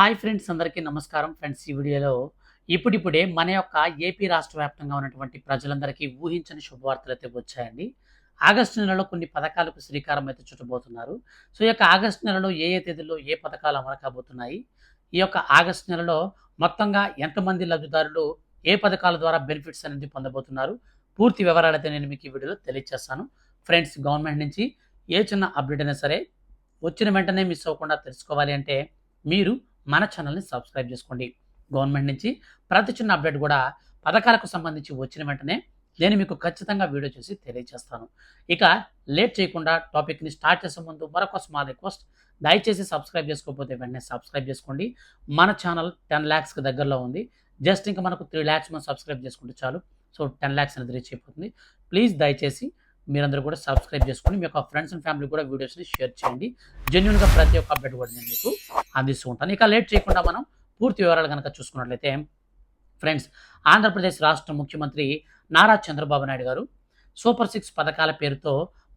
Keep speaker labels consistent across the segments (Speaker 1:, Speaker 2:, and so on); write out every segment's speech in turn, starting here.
Speaker 1: Hi friends అందరికీ నమస్కారం. Friends ఈ వీడియోలో ఇప్పుడిప్పుడే మన యొక్క ఏపీ రాష్ట్ర వ్యాప్తంగా ఉన్నటువంటి ప్రజలందరికీ ఊహించని శుభవార్తలు అయితే వచ్చాయండి. ఆగస్టు నెలలో కొన్ని పథకాలకు శ్రీకారం అయితే చుట్టబోతున్నారు. సో ఈ యొక్క ఆగస్టు నెలలో ఏ ఏ తేదీల్లో ఏ పథకాలు అమలు కాబోతున్నాయి ఈ యొక్క ఆగస్టు నెలలో మొత్తంగా ఎంతమంది లబ్ధిదారులు ఏ పథకాల ద్వారా బెనిఫిట్స్ అనేది పొందబోతున్నారు? పూర్తి వివరాలైతే అయితే నేను మీకు ఈ వీడియోలో తెలియజేస్తాను ఫ్రెండ్స్ గవర్నమెంట్ నుంచి ఏ చిన్న అప్డేట్ అయినా సరే వచ్చిన వెంటనే మిస్ అవ్వకుండా తెలుసుకోవాలి అంటే మీరు మన ఛానల్ని సబ్స్క్రైబ్ చేసుకోండి. గవర్నమెంట్ నుంచి ప్రతి చిన్న అప్డేట్ కూడా పథకాలకు సంబంధించి వచ్చిన వెంటనే నేను మీకు ఖచ్చితంగా వీడియో చూసి తెలియజేస్తాను ఇక లేట్ చేయకుండా టాపిక్ని స్టార్ట్ చేసే ముందు మరొక స్మాల్ రిక్వెస్ట్ దయచేసి సబ్స్క్రైబ్ చేసుకోకపోతే వెంటనే సబ్స్క్రైబ్ చేసుకోండి. మన ఛానల్ టెన్ ల్యాక్స్కి దగ్గరలో ఉంది. జస్ట్ ఇంకా మనకు త్రీ ల్యాక్స్ మనం సబ్స్క్రైబ్ చేసుకుంటే చాలు. సో టెన్ ల్యాక్స్ అనేది రీచ్ అయిపోతుంది. ప్లీజ్ దయచేసి మీరందరూ కూడా సబ్స్క్రైబ్ చేసుకొని మీ యొక్క ఫ్రెండ్స్ అండ్ ఫ్యామిలీ కూడా వీడియోస్ని షేర్ చేయండి. జెన్యున్గా ప్రతి ఒక్క అప్డేట్ కూడా నేను మీకు అందిస్తూ ఉంటాను. ఇక లేట్ చేయకుండా మనం పూర్తి వివరాలు కనుక చూసుకున్నట్లయితే ఫ్రెండ్స్ ఆంధ్రప్రదేశ్ రాష్ట్ర ముఖ్యమంత్రి నారా చంద్రబాబు నాయుడు గారు సూపర్ సిక్స్ పథకాల పేరుతో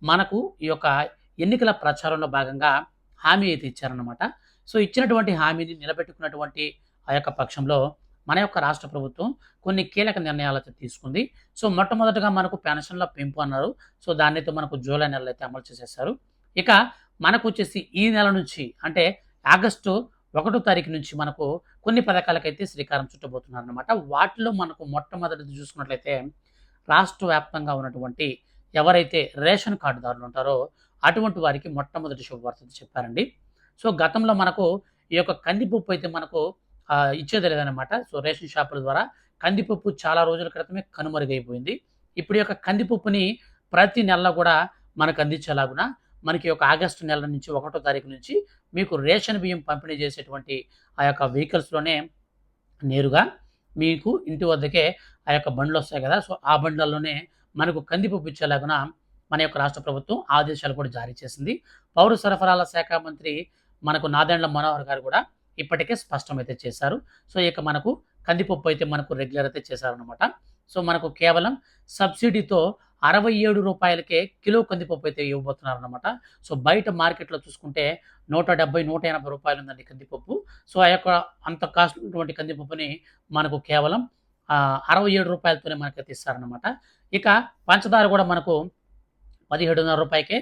Speaker 1: మనకు ఈ యొక్క ఎన్నికల ప్రచారంలో భాగంగా హామీ అయితే ఇచ్చారన్నమాట. సో ఇచ్చినటువంటి హామీని నిలబెట్టుకున్నటువంటి ఆ యొక్క పక్షంలో మన యొక్క రాష్ట్ర ప్రభుత్వం కొన్ని కీలక నిర్ణయాలు అయితే తీసుకుంది. సో మొట్టమొదటగా మనకు పెన్షన్ల పెంపు అన్నారు. సో దాన్నైతే మనకు జూలై నెలలో అయితే అమలు చేసేసారు. ఇక మనకు వచ్చేసి ఈ నెల నుంచి అంటే ఆగస్టు ఒకటో తారీఖు నుంచి మనకు కొన్ని పథకాలకైతే శ్రీకారం చుట్టబోతున్నారు అనమాట వాటిలో మనకు మొట్టమొదటిది చూసుకున్నట్లయితే రాష్ట్ర వ్యాప్తంగా ఉన్నటువంటి ఎవరైతే రేషన్ కార్డుదారులు ఉంటారో అటువంటి వారికి మొట్టమొదటి శుభవార్త చెప్పారండి. సో గతంలో మనకు ఈ యొక్క కందిపప్పు అయితే మనకు ఇచ్చేది లేదనమాట సో రేషన్ షాపుల ద్వారా కందిపప్పు చాలా రోజుల క్రితమే కనుమరుగైపోయింది. ఇప్పుడు యొక్క కందిపప్పుని ప్రతి నెలలో కూడా మనకు అందించేలాగున మనకి ఒక ఆగస్టు నెల నుంచి ఒకటో తారీఖు నుంచి మీకు రేషన్ బియ్యం పంపిణీ చేసేటువంటి ఆ యొక్క వెహికల్స్లోనే నేరుగా మీకు ఇంటి వద్దకే ఆ యొక్క బండ్లు వస్తాయి కదా సో ఆ బండ్లలోనే మనకు కందిపప్పు ఇచ్చేలాగున మన యొక్క రాష్ట్ర ప్రభుత్వం ఆదేశాలు కూడా జారీ చేసింది. పౌర సరఫరాల శాఖ మంత్రి మనకు నాదెండ్ల మనోహర్ గారు కూడా ఇప్పటికే స్పష్టమైతే చేశారు. సో ఇక మనకు కందిపప్పు అయితే మనకు రెగ్యులర్ అయితే చేశారనమాట సో మనకు కేవలం సబ్సిడీతో అరవై ఏడు రూపాయలకే కిలో కందిపప్పు అయితే ఇవ్వబోతున్నారు అనమాట సో బయట మార్కెట్లో చూసుకుంటే నూట డెబ్బై నూట ఎనభై రూపాయలు ఉందండి కందిపప్పు. సో ఆ యొక్క అంత కాస్ట్ ఉన్నటువంటి కందిపప్పుని మనకు కేవలం అరవై ఏడు రూపాయలతోనే మనకైతే ఇస్తారనమాట ఇక పంచదార కూడా మనకు పదిహేడున్నర రూపాయకే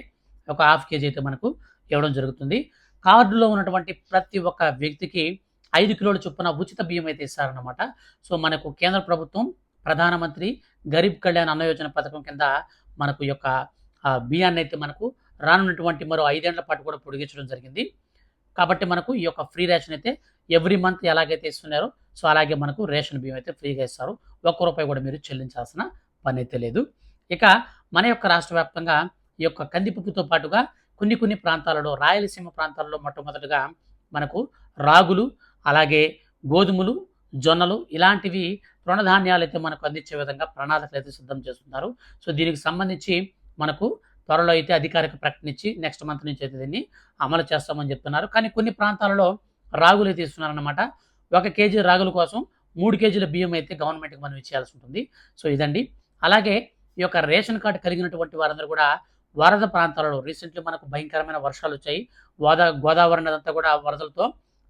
Speaker 1: ఒక హాఫ్ కేజీ అయితే మనకు ఇవ్వడం జరుగుతుంది. కార్డులో ఉన్నటువంటి ప్రతి ఒక్క వ్యక్తికి ఐదు కిలోల చొప్పున ఉచిత బియ్యం అయితే ఇస్తారనమాట సో మనకు కేంద్ర ప్రభుత్వం ప్రధానమంత్రి గరీబ్ కళ్యాణ్ అన్న యోజన పథకం కింద మనకు యొక్క బియ్యాన్ని అయితే మనకు రానున్నటువంటి మరో ఐదేళ్ళ పాటు కూడా పొడిగించడం జరిగింది. కాబట్టి మనకు ఈ యొక్క ఫ్రీ రేషన్ అయితే ఎవ్రీ మంత్ ఎలాగైతే ఇస్తున్నారో సో అలాగే మనకు రేషన్ బియ్యం అయితే ఫ్రీగా ఇస్తారు. ఒక్క రూపాయి కూడా మీరు చెల్లించాల్సిన పని అయితే లేదు. ఇక మన యొక్క రాష్ట్ర వ్యాప్తంగా ఈ యొక్క కందిపప్పుతో పాటుగా కొన్ని కొన్ని ప్రాంతాలలో రాయలసీమ ప్రాంతాలలో మొట్టమొదటిగా మనకు రాగులు అలాగే గోధుమలు జొన్నలు ఇలాంటివి తృణధాన్యాలు అయితే మనకు అందించే విధంగా ప్రణాళికలు అయితే సిద్ధం చేస్తున్నారు. సో దీనికి సంబంధించి మనకు త్వరలో అయితే అధికారిక ప్రకటన ఇచ్చి నెక్స్ట్ మంత్ నుంచి అయితే దీన్ని అమలు చేస్తామని చెప్తున్నారు. కానీ కొన్ని ప్రాంతాలలో రాగులు అయితే ఇస్తున్నారన్నమాట. ఒక కేజీ రాగుల కోసం మూడు కేజీల బియ్యం అయితే గవర్నమెంట్కి మనం ఇచ్చేయాల్సి ఉంటుంది. సో ఇదండి. అలాగే ఈ యొక్క రేషన్ కార్డు కలిగినటువంటి వారందరూ కూడా వరద ప్రాంతాలలో రీసెంట్లీ మనకు భయంకరమైన వర్షాలు వచ్చాయి. గోదా గోదావరి నది అంతా కూడా వరదలతో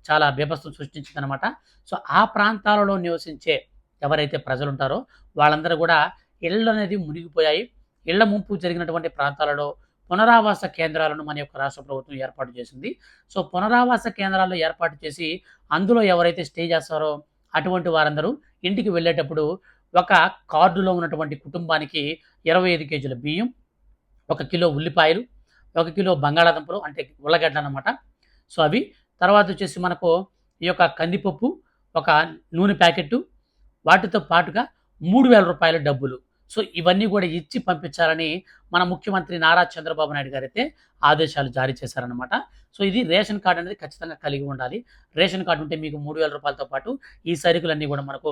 Speaker 1: చాలా బీభత్సం సృష్టించిందనమాట సో ఆ ప్రాంతాలలో నివసించే ఎవరైతే ప్రజలు ఉంటారో వాళ్ళందరూ కూడా ఇళ్ళు అనేది మునిగిపోయాయి. ఇళ్ళ ముంపు జరిగినటువంటి ప్రాంతాలలో పునరావాస కేంద్రాలను మన యొక్క రాష్ట్ర ప్రభుత్వం ఏర్పాటు చేసింది. సో పునరావాస కేంద్రాలు ఏర్పాటు చేసి అందులో ఎవరైతే స్టే చేస్తారో అటువంటి వారందరూ ఇంటికి వెళ్ళేటప్పుడు ఒక కార్డులో ఉన్నటువంటి కుటుంబానికి ఇరవై ఐదు కేజీల బియ్యం ఒక కిలో ఉల్లిపాయలు ఒక కిలో బంగాళాదుంపలు అంటే ఉల్లగడ్డ అనమాట సో అవి తర్వాత వచ్చేసి మనకు ఈ యొక్క కందిపప్పు ఒక నూనె ప్యాకెట్టు వాటితో పాటుగా మూడు వేల రూపాయల డబ్బులు. సో ఇవన్నీ కూడా ఇచ్చి పంపించాలని మన ముఖ్యమంత్రి నారా చంద్రబాబు నాయుడు గారు అయితే ఆదేశాలు జారీ చేశారనమాట సో ఇది రేషన్ కార్డు అనేది ఖచ్చితంగా కలిగి ఉండాలి. రేషన్ కార్డు ఉంటే మీకు మూడు వేల రూపాయలతో పాటు ఈ సరుకులన్నీ కూడా మనకు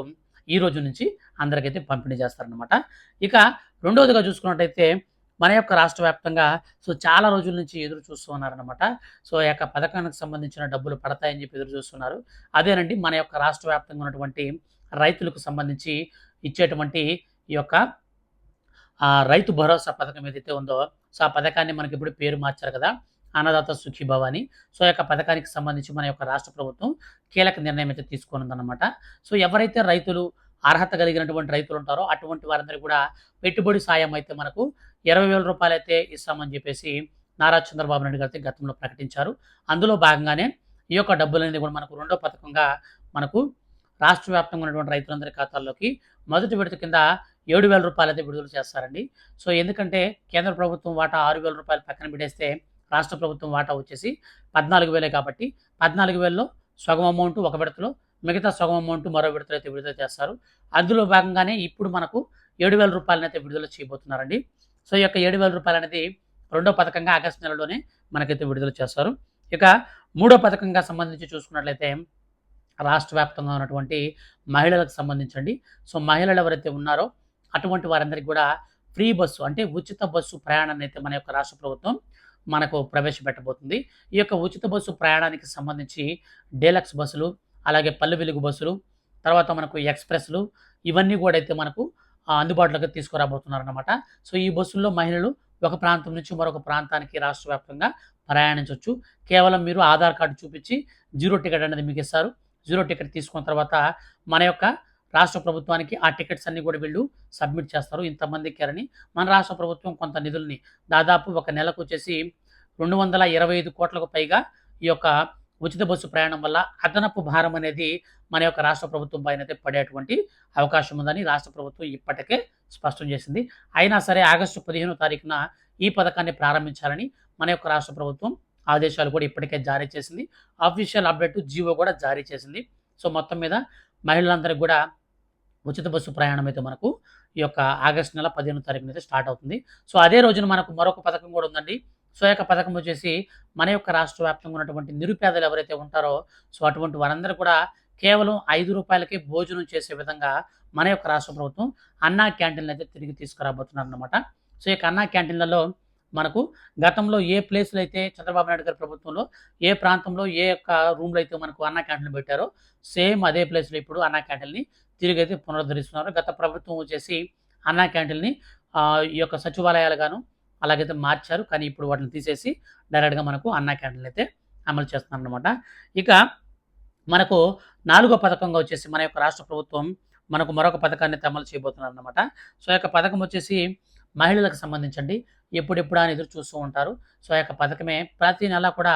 Speaker 1: ఈ రోజు నుంచి అందరికైతే పంపిణీ చేస్తారనమాట ఇక రెండవదిగా చూసుకున్నట్టయితే మన యొక్క రాష్ట్ర వ్యాప్తంగా సో చాలా రోజుల నుంచి ఎదురు చూస్తూ ఉన్నారనమాట సో ఈ యొక్క పథకానికి సంబంధించిన డబ్బులు పడతాయని చెప్పి ఎదురు చూస్తున్నారు. అదేనండి మన యొక్క రాష్ట్ర వ్యాప్తంగా ఉన్నటువంటి రైతులకు సంబంధించి ఇచ్చేటువంటి ఈ యొక్క రైతు భరోసా పథకం ఏదైతే ఉందో సో ఆ పథకాన్ని మనకి ఇప్పుడు పేరు మార్చారు కదా అన్నదాత సుఖీభవ అని సో యొక్క పథకానికి సంబంధించి మన యొక్క రాష్ట్ర ప్రభుత్వం కీలక నిర్ణయం అయితే తీసుకున్నదన్నమాట సో ఎవరైతే రైతులు అర్హత కలిగినటువంటి రైతులు ఉంటారో అటువంటి వారందరికీ కూడా పెట్టుబడి సాయం అయితే మనకు ఇరవై వేల రూపాయలు అయితే ఇస్తామని చెప్పేసి నారా చంద్రబాబు నాయుడు గారు అయితే గతంలో ప్రకటించారు. అందులో భాగంగానే ఈ యొక్క డబ్బులు అనేది కూడా మనకు రెండో పథకంగా మనకు రాష్ట్ర వ్యాప్తంగా ఉన్నటువంటి రైతులందరి ఖాతాల్లోకి మొదటి విడత కింద ఏడు వేల రూపాయలు అయితే విడుదల చేస్తారండి. సో ఎందుకంటే కేంద్ర ప్రభుత్వం వాటా ఆరు వేల రూపాయలు పక్కన పెట్టేస్తే రాష్ట్ర ప్రభుత్వం వాటా వచ్చేసి పద్నాలుగు వేలే కాబట్టి పద్నాలుగు వేలలో సగం అమౌంట్ ఒక విడతలో మిగతా సగం అమౌంట్ మరో విడతలైతే విడుదల చేస్తారు. అందులో భాగంగానే ఇప్పుడు మనకు ఏడు వేల రూపాయలనైతే విడుదల చేయబోతున్నారండి. సో ఈ యొక్క ఏడు వేల రూపాయలు అనేది రెండో పథకంగా ఆగస్టు నెలలోనే మనకైతే విడుదల చేస్తారు. ఇక మూడో పథకంగా సంబంధించి చూసుకున్నట్లయితే రాష్ట్ర వ్యాప్తంగా ఉన్నటువంటి మహిళలకు సంబంధించండి. సో మహిళలు ఎవరైతే ఉన్నారో అటువంటి వారందరికీ కూడా ఫ్రీ బస్సు అంటే ఉచిత బస్సు ప్రయాణాన్ని అయితే మన యొక్క రాష్ట్ర ప్రభుత్వం మనకు ప్రవేశపెట్టబోతుంది. ఈ యొక్క ఉచిత బస్సు ప్రయాణానికి సంబంధించి డీలక్స్ బస్సులు అలాగే పల్లె వెలుగు బస్సులు తర్వాత మనకు ఎక్స్ప్రెస్లు ఇవన్నీ కూడా అయితే మనకు అందుబాటులోకి అందుబాటులోకి తీసుకురాబోతున్నారన్నమాట. సో ఈ బస్సుల్లో మహిళలు ఒక ప్రాంతం నుంచి మరొక ప్రాంతానికి రాష్ట్ర వ్యాప్తంగా ప్రయాణించవచ్చు కేవలం మీరు ఆధార్ కార్డు చూపించి జీరో టికెట్ అనేది మీకు ఇస్తారు జీరో టికెట్ తీసుకున్న తర్వాత మన యొక్క రాష్ట్ర ప్రభుత్వానికి ఆ టికెట్స్ అన్ని కూడా వీళ్ళు సబ్మిట్ చేస్తారు. ఇంతమందికి అని మన రాష్ట్ర ప్రభుత్వం కొంత నిధుల్ని దాదాపు ఒక నెలకు వచ్చేసి రెండు వందల ఇరవై ఐదు కోట్లకు పైగా ఈ యొక్క ఉచిత బస్సు ప్రయాణం వల్ల అదనపు భారం అనేది మన యొక్క రాష్ట్ర ప్రభుత్వం పైన అయితే పడేటువంటి అవకాశం ఉందని రాష్ట్ర ప్రభుత్వం ఇప్పటికే స్పష్టం చేసింది. అయినా సరే ఆగస్టు పదిహేనో తారీఖున ఈ పథకాన్ని ప్రారంభించాలని మన యొక్క రాష్ట్ర ప్రభుత్వం ఆదేశాలు కూడా ఇప్పటికే జారీ చేసింది. అఫీషియల్ అప్డేట్ జీవో కూడా జారీ చేసింది. సో మొత్తం మీద మహిళలందరికీ కూడా ఉచిత బస్సు ప్రయాణం అయితే మనకు ఈ యొక్క ఆగస్టు నెల పదిహేను తారీఖున అయితే స్టార్ట్ అవుతుంది. సో అదే రోజున మనకు మరొక పథకం కూడా ఉందండి. సో యొక్క పథకం వచ్చేసి మన యొక్క రాష్ట్ర వ్యాప్తంగా ఉన్నటువంటి నిరుపేదలు ఎవరైతే ఉంటారో సో అటువంటి వారందరూ కూడా కేవలం ఐదు రూపాయలకే భోజనం చేసే విధంగా మన యొక్క రాష్ట్ర ప్రభుత్వం అన్నా క్యాంటీన్లు అయితే తిరిగి తీసుకురాబోతున్నారు అనమాట సో ఈ అన్నా క్యాంటీన్లలో మనకు గతంలో ఏ ప్లేసులు అయితే చంద్రబాబు నాయుడు గారి ప్రభుత్వంలో ఏ ప్రాంతంలో ఏ యొక్క రూమ్లో అయితే మనకు అన్నా క్యాంటీన్లు పెట్టారో సేమ్ అదే ప్లేస్లో ఇప్పుడు అన్నా క్యాంటీన్ని తిరిగి అయితే పునరుద్ధరిస్తున్నారు. గత ప్రభుత్వం వచ్చేసి అన్నా క్యాంటీన్ని ఈ యొక్క సచివాలయాలు గాను అలాగైతే మార్చారు. కానీ ఇప్పుడు వాటిని తీసేసి డైరెక్ట్గా మనకు అన్నా క్యాంటీన్లు అయితే అమలు చేస్తున్నారు అనమాట ఇక మనకు నాలుగో పథకంగా వచ్చేసి మన యొక్క రాష్ట్ర ప్రభుత్వం మనకు మరొక పథకాన్ని అమలు చేయబోతున్నారు అనమాట సో యొక్క పథకం వచ్చేసి మహిళలకు సంబంధించండి. ఎప్పుడెప్పుడు అని ఎదురు చూస్తూ ఉంటారు. సో ఆ యొక్క పథకమే ప్రతి నెల కూడా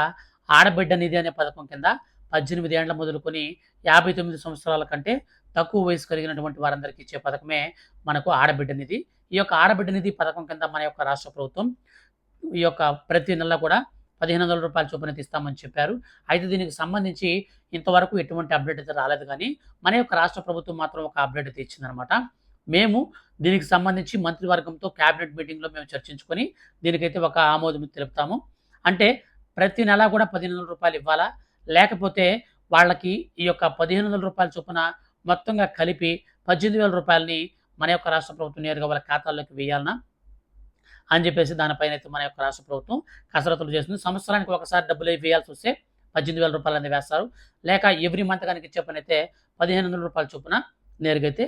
Speaker 1: ఆడబిడ్డ నిధి అనే పథకం కింద పద్దెనిమిది ఏండ్ల మొదలుకొని యాభై తొమ్మిది సంవత్సరాల కంటే తక్కువ వయసు కలిగినటువంటి వారందరికీ ఇచ్చే పథకమే మనకు ఆడబిడ్డ నిధి. ఈ యొక్క ఆడబిడ్డ నిధి పథకం కింద మన యొక్క రాష్ట్ర ప్రభుత్వం ఈ యొక్క ప్రతి నెల కూడా పదిహేను వందల రూపాయల చొప్పున తీస్తామని చెప్పారు. అయితే దీనికి సంబంధించి ఇంతవరకు ఎటువంటి అప్డేట్ అయితే రాలేదు కానీ మన యొక్క రాష్ట్ర ప్రభుత్వం మాత్రం ఒక అప్డేట్ అయితే ఇచ్చిందనమాట మేము దీనికి సంబంధించి మంత్రివర్గంతో క్యాబినెట్ మీటింగ్లో మేము చర్చించుకొని దీనికైతే ఒక ఆమోదం తెలుపుతాము. అంటే ప్రతి నెల కూడా పదిహేను వందల రూపాయలు ఇవ్వాలా? లేకపోతే వాళ్ళకి ఈ యొక్క పదిహేను వందల రూపాయల చొప్పున మొత్తంగా కలిపి పద్దెనిమిది వేల రూపాయలని మన యొక్క రాష్ట్ర ప్రభుత్వం నేరుగా వాళ్ళ ఖాతాల్లోకి వేయాలనా? అని చెప్పేసి దానిపైన అయితే మన యొక్క రాష్ట్ర ప్రభుత్వం కసరత్తులు చేస్తుంది. సంవత్సరానికి ఒకసారి డబ్బులు వేయాల్సి వస్తే పద్దెనిమిది వేల రూపాయలు అనేది వేస్తారు. లేక ఎవ్రీ మంత్ కనుక ఇచ్చే పని అయితే పదిహేను వందల రూపాయల చొప్పున నేరుగా అయితే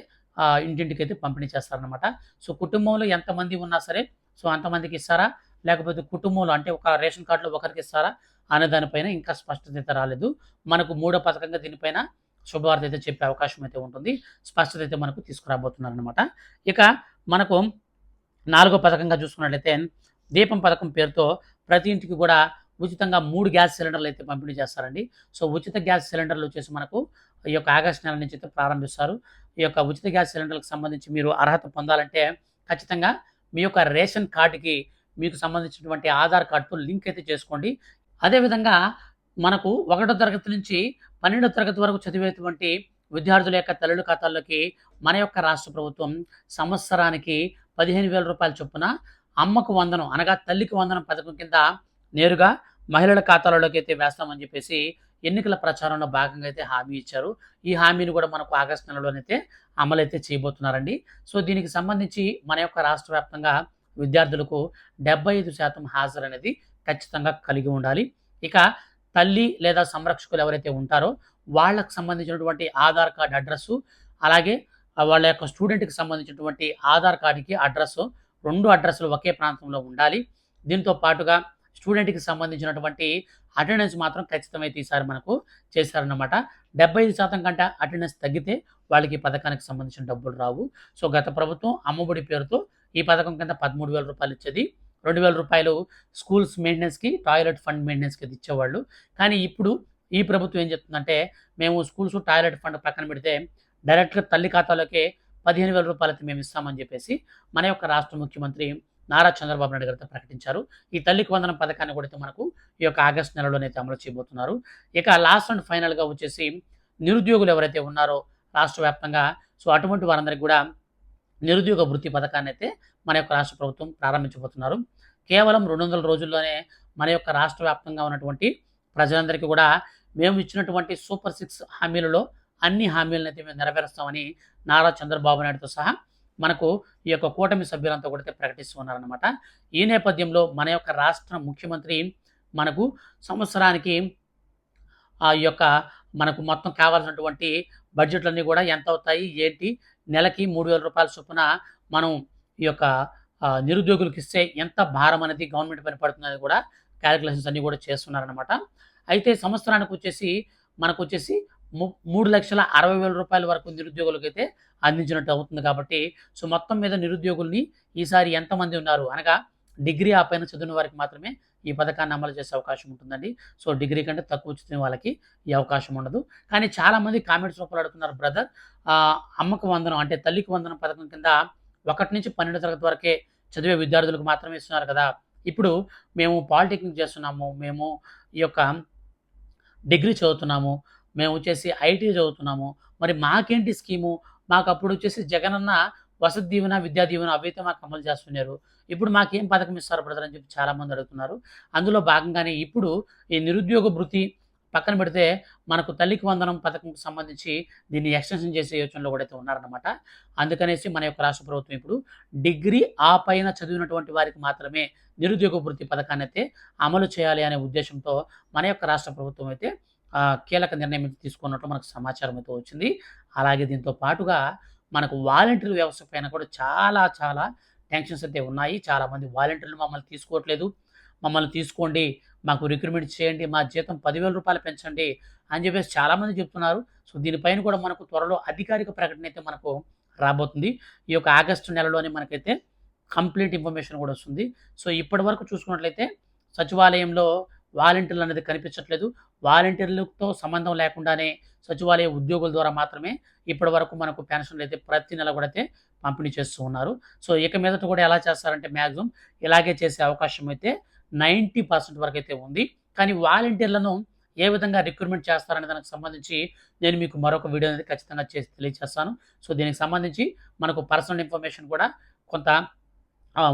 Speaker 1: ఇంటింటికి అయితే పంపిణీ చేస్తారనమాట సో కుటుంబంలో ఎంతమంది ఉన్నా సరే సో అంతమందికి ఇస్తారా? లేకపోతే కుటుంబంలో అంటే ఒక రేషన్ కార్డులో ఒకరికి ఇస్తారా? అనే దానిపైన ఇంకా స్పష్టత అయితే రాలేదు. మనకు మూడో పథకంగా దీనిపైన శుభవార్త అయితే చెప్పే అవకాశం అయితే ఉంటుంది. స్పష్టత అయితే మనకు తీసుకురాబోతున్నారనమాట ఇక మనకు నాలుగో పథకంగా చూసుకున్నట్లయితే దీపం పథకం పేరుతో ప్రతి ఇంటికి కూడా ఉచితంగా మూడు గ్యాస్ సిలిండర్లు అయితే పంపిణీ చేస్తారండి. సో ఉచిత గ్యాస్ సిలిండర్లు వచ్చేసి మనకు ఈ యొక్క ఆగస్టు నెల నుంచి అయితే ప్రారంభిస్తారు. ఈ యొక్క ఉచిత గ్యాస్ సిలిండర్లకు సంబంధించి మీరు అర్హత పొందాలంటే ఖచ్చితంగా మీ యొక్క రేషన్ కార్డుకి మీకు సంబంధించినటువంటి ఆధార్ కార్డుతో లింక్ అయితే చేసుకోండి. అదేవిధంగా మనకు ఒకటో తరగతి నుంచి పన్నెండో తరగతి వరకు చదివేటువంటి విద్యార్థుల యొక్క తల్లుల ఖాతాల్లోకి మన యొక్క రాష్ట్ర ప్రభుత్వం సంవత్సరానికి పదిహేను వేల రూపాయల చొప్పున అమ్మకు వందనం అనగా తల్లికి వందనం పథకం కింద నేరుగా మహిళల ఖాతాలలోకి అయితే వేస్తామని చెప్పేసి ఎన్నికల ప్రచారంలో భాగంగా అయితే హామీ ఇచ్చారు. ఈ హామీని కూడా మనకు ఆగస్టు నెలలోనైతే అమలైతే చేయబోతున్నారండి. సో దీనికి సంబంధించి మన యొక్క రాష్ట్ర వ్యాప్తంగా విద్యార్థులకు డెబ్బై ఐదు శాతం హాజరు అనేది ఖచ్చితంగా కలిగి ఉండాలి ఇక తల్లి లేదా సంరక్షకులు ఎవరైతే ఉంటారో వాళ్ళకు సంబంధించినటువంటి ఆధార్ కార్డ్ అడ్రస్సు అలాగే వాళ్ళ యొక్క స్టూడెంట్కి సంబంధించినటువంటి ఆధార్ కార్డుకి అడ్రస్సు రెండు అడ్రస్లు ఒకే ప్రాంతంలో ఉండాలి దీంతో పాటుగా స్టూడెంట్‌కి సంబంధించినటువంటి అటెండెన్స్ మాత్రం ఖచ్చితమైతే ఈసారి మనకు చేశారన్నమాట. 75% కంటే అటెండెన్స్ తగ్గితే వాళ్ళకి పథకానికి సంబంధించిన డబ్బులు రావు. సో, గత ప్రభుత్వం అమ్మఒడి పేరుతో ఈ పథకం కింద పదమూడు వేల రూపాయలు ఇచ్చేది. రెండు వేల రూపాయలు స్కూల్స్ మెయింటెనెన్స్‌కి, టాయిలెట్ ఫండ్ మెయింటెనెన్స్‌కి అది ఇచ్చేవాళ్ళు. కానీ ఇప్పుడు ఈ ప్రభుత్వం ఏం చెప్తుందంటే, మేము స్కూల్స్, టాయిలెట్ ఫండ్ పక్కన పెడితే డైరెక్ట్‌గా తల్లి ఖాతాలోకే రూ. 15,000 అయితే మేము ఇస్తామని చెప్పేసి మన యొక్క రాష్ట్ర ముఖ్యమంత్రి నారా చంద్రబాబు నాయుడు గారితో ప్రకటించారు. ఈ తల్లికి వందనం పథకాన్ని కూడా అయితే మనకు ఈ యొక్క ఆగస్టు నెలలోనైతే అమలు చేయబోతున్నారు. ఇక లాస్ట్ అండ్ ఫైనల్‌గా వచ్చేసి నిరుద్యోగులు ఎవరైతే ఉన్నారో రాష్ట్ర వ్యాప్తంగా సో, అటువంటి వారందరికి కూడా నిరుద్యోగ వృత్తి పథకాన్నైతే మన యొక్క రాష్ట్ర ప్రభుత్వం ప్రారంభించబోతున్నారు. కేవలం 200 రోజుల్లోనే మన యొక్క రాష్ట్ర వ్యాప్తంగా ఉన్నటువంటి ప్రజలందరికీ కూడా మేము ఇచ్చినటువంటి సూపర్ సిక్స్ హామీలలో అన్ని హామీలనైతే మేము నెరవేరుస్తామని నారా చంద్రబాబు నాయుడుతో సహా మనకు ఈ యొక్క కూటమి సభ్యులంతా కూడా అయితే ప్రకటిస్తూ ఉన్నారనమాట. ఈ నేపథ్యంలో మన యొక్క రాష్ట్ర ముఖ్యమంత్రి మనకు సంవత్సరానికి ఆ యొక్క మనకు మొత్తం కావాల్సినటువంటి బడ్జెట్‌లన్నీ కూడా ఎంత అవుతాయి ఏంటి, నెలకి మూడు వేల రూపాయల చొప్పున మనం ఈ యొక్క నిరుద్యోగులకు ఇస్తే ఎంత భారం అనేది గవర్నమెంట్ పైన పడుతుందనేది కూడా క్యాలిక్యులేషన్స్ అన్నీ కూడా చేస్తున్నారనమాట. అయితే సంవత్సరానికి వచ్చేసి మనకొచ్చేసి ము రూ. 3,60,000 వరకు నిరుద్యోగులకైతే అందించినట్టు అవుతుంది కాబట్టి, సో, మొత్తం మీద నిరుద్యోగుల్ని ఈసారి ఎంతమంది ఉన్నారు అనగా డిగ్రీ ఆ పైన చదివిన వారికి మాత్రమే ఈ పథకాన్ని అమలు చేసే అవకాశం ఉంటుందండి. సో, డిగ్రీ కంటే తక్కువ చదివిన వాళ్ళకి ఈ అవకాశం ఉండదు. కానీ చాలామంది కామెంట్స్ రూపంలో అడుగుతున్నారు బ్రదర్ అమ్మకు వందనం అంటే తల్లికి వందనం పథకం కింద 1-12 తరగతి వరకే చదివే విద్యార్థులకు మాత్రమే ఇస్తున్నారు కదా! ఇప్పుడు మేము పాలిటెక్నిక్ చేస్తున్నాము. మేము ఈ యొక్క డిగ్రీ చదువుతున్నాము. మేము వచ్చేసి ఐటీ చదువుతున్నాము. మరి మాకేంటి స్కీము? మాకు అప్పుడు వచ్చేసి జగనన్న వసతి దీవెన, విద్యా దీవెన అవైతే మాకు అమలు చేస్తున్నారు. ఇప్పుడు మాకేం పథకం ఇస్తారు బ్రదర్ అని చెప్పి చాలామంది అడుగుతున్నారు. అందులో భాగంగానే ఇప్పుడు ఈ నిరుద్యోగ భృతి పక్కన పెడితే మనకు తల్లికి వందనం పథకంకి సంబంధించి దీన్ని ఎక్స్‌టెన్షన్ చేసే యోచనలో కూడా అయితే ఉన్నారనమాట. అందుకనేసి మన యొక్క రాష్ట్ర ప్రభుత్వం ఇప్పుడు డిగ్రీ ఆ పైన చదివినటువంటి వారికి మాత్రమే నిరుద్యోగ వృత్తి పథకాన్ని అయితే అమలు చేయాలి అనే ఉద్దేశంతో మన యొక్క రాష్ట్ర ప్రభుత్వం అయితే కీలక నిర్ణయం తీసుకున్నట్టు మనకు సమాచారం అయితే వచ్చింది. అలాగే దీంతో పాటుగా మనకు వాలంటీర్ వ్యవస్థ పైన కూడా చాలా చాలా టెన్షన్స్ అయితే ఉన్నాయి. చాలామంది వాలంటీర్లు మమ్మల్ని తీసుకోవట్లేదు. మమ్మల్ని తీసుకోండి. మాకు రిక్రూట్‌మెంట్ చేయండి. మా జీతం పదివేల రూపాయలు పెంచండి అని చెప్పేసి చాలామంది చెప్తున్నారు. సో, దీనిపైన కూడా మనకు త్వరలో అధికారిక ప్రకటన అయితే మనకు రాబోతుంది. ఈ యొక్క ఆగస్టు నెలలోనే మనకైతే కంప్లీట్ ఇన్ఫర్మేషన్ కూడా వస్తుంది. సో, ఇప్పటి వరకు చూసుకున్నట్లయితే సచివాలయంలో వాలంటీర్లు అనేది కనిపించట్లేదు. వాలంటీర్లతో సంబంధం లేకుండానే సచివాలయ ఉద్యోగుల ద్వారా మాత్రమే ఇప్పటి వరకు మనకు పెన్షన్లు అయితే ప్రతి నెల కూడా అయితే పంపిణీ చేస్తూ ఉన్నారు. సో, ఇక మీదట కూడా ఎలా చేస్తారంటే మ్యాక్సిమం ఇలాగే చేసే అవకాశం అయితే నైంటీ పర్సెంట్ వరకు అయితే ఉంది. కానీ వాలంటీర్లను ఏ విధంగా రిక్రూట్‌మెంట్ చేస్తారనే దానికి సంబంధించి నేను మీకు మరొక వీడియో అనేది ఖచ్చితంగా చేసి తెలియజేస్తాను. సో, దీనికి సంబంధించి మనకు పర్సనల్ ఇన్ఫర్మేషన్ కూడా కొంత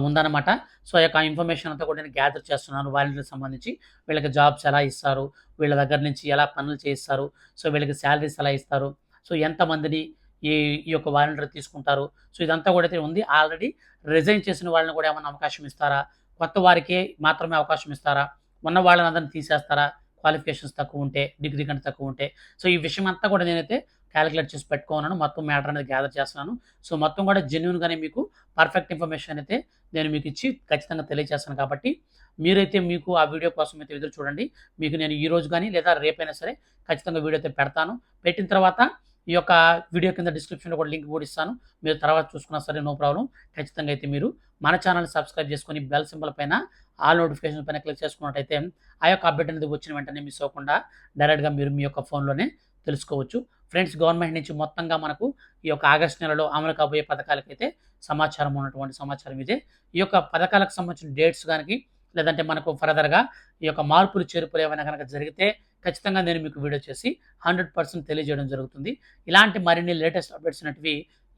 Speaker 1: ఉందన్నమాట. సో, ఆ యొక్క ఇన్ఫర్మేషన్ అంతా కూడా నేను గ్యాదర్ చేస్తున్నాను వాలంటీర్‌కి సంబంధించి. వీళ్ళకి జాబ్స్ ఎలా ఇస్తారు? వీళ్ళ దగ్గర నుంచి ఎలా పనులు చేయిస్తారు? సో, వీళ్ళకి శాలరీస్ ఎలా ఇస్తారు? సో, ఎంతమందిని ఈ ఈ యొక్క వాలంటీర్ తీసుకుంటారు? సో, ఇదంతా కూడా అయితే ఉంది. ఆల్రెడీ రిజైన్ చేసిన వాళ్ళని కూడా ఏమైనా అవకాశం ఇస్తారా? కొత్త వారికే మాత్రమే అవకాశం ఇస్తారా? ఉన్న వాళ్ళని అందరిని తీసేస్తారా? క్వాలిఫికేషన్స్ తక్కువ ఉంటే, డిగ్రీ కంటే తక్కువ ఉంటే. సో, ఈ విషయం అంతా కూడా నేనైతే క్యాలిక్యులేట్ చేసి పెట్టుకున్నాను. మొత్తం మ్యాటర్ అనేది గ్యాదర్ చేస్తున్నాను. సో, మొత్తం కూడా జెన్యున్గానే మీకు పర్ఫెక్ట్ ఇన్ఫర్మేషన్ అయితే నేను మీకు ఇచ్చి ఖచ్చితంగా తెలియజేస్తాను కాబట్టి, మీరైతే మీకు ఆ వీడియో కోసం అయితే ఎదురు చూడండి. మీకు నేను ఈరోజు కానీ లేదా రేపైనా సరే ఖచ్చితంగా వీడియో అయితే పెడతాను. పెట్టిన తర్వాత ఈ యొక్క వీడియో కింద డిస్క్రిప్షన్‌లో కూడా లింక్ కూడా ఇస్తాను. మీరు తర్వాత చూసుకున్నా సరే నో ప్రాబ్లమ్. ఖచ్చితంగా అయితే మీరు మన ఛానల్ని సబ్స్క్రైబ్ చేసుకొని బెల్ సింబల్ పైన ఆల్ నోటిఫికేషన్ పైన క్లిక్ చేసుకున్నట్టయితే ఆ యొక్క అప్డేట్ అనేది వచ్చిన వెంటనే మిస్ అవ్వకుండా డైరెక్ట్‌గా మీరు మీ యొక్క ఫోన్‌లోనే తెలుసుకోవచ్చు. ఫ్రెండ్స్ గవర్నమెంట్ నుంచి మొత్తంగా మనకు ఈ యొక్క ఆగస్టు నెలలో అమలు కాబోయే పథకాలకైతే సమాచారం ఉన్నటువంటి సమాచారం ఇదే. ఈ యొక్క పథకాలకు సంబంధించిన డేట్స్ కానీ లేదంటే మనకు ఫర్దర్‌గా ఈ యొక్క మార్పులు, చేర్పులు ఏమైనా గనక జరిగితే ఖచ్చితంగా నేను మీకు వీడియో చేసి 100% తెలియజేయడం జరుగుతుంది. ఇలాంటి మరిన్ని లేటెస్ట్ అప్డేట్స్ అనేటివి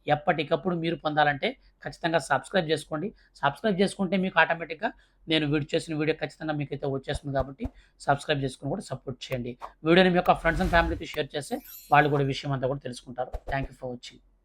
Speaker 1: ఎప్పటికప్పుడు మీరు పొందాలంటే ఖచ్చితంగా సబ్స్క్రైబ్ చేసుకోండి. సబ్స్క్రైబ్ చేసుకుంటే మీకు ఆటోమేటిక్‌గా నేను వీడియో చేసిన వీడియో ఖచ్చితంగా మీకైతే వచ్చేస్తుంది కాబట్టి సబ్స్క్రైబ్ చేసుకుని కూడా సపోర్ట్ చేయండి. వీడియోని మీ యొక్క ఫ్రెండ్స్ అండ్ ఫ్యామిలీకి షేర్ చేస్తే వాళ్ళు కూడా విషయం అంతా కూడా తెలుసుకుంటారు. Thank you for watching.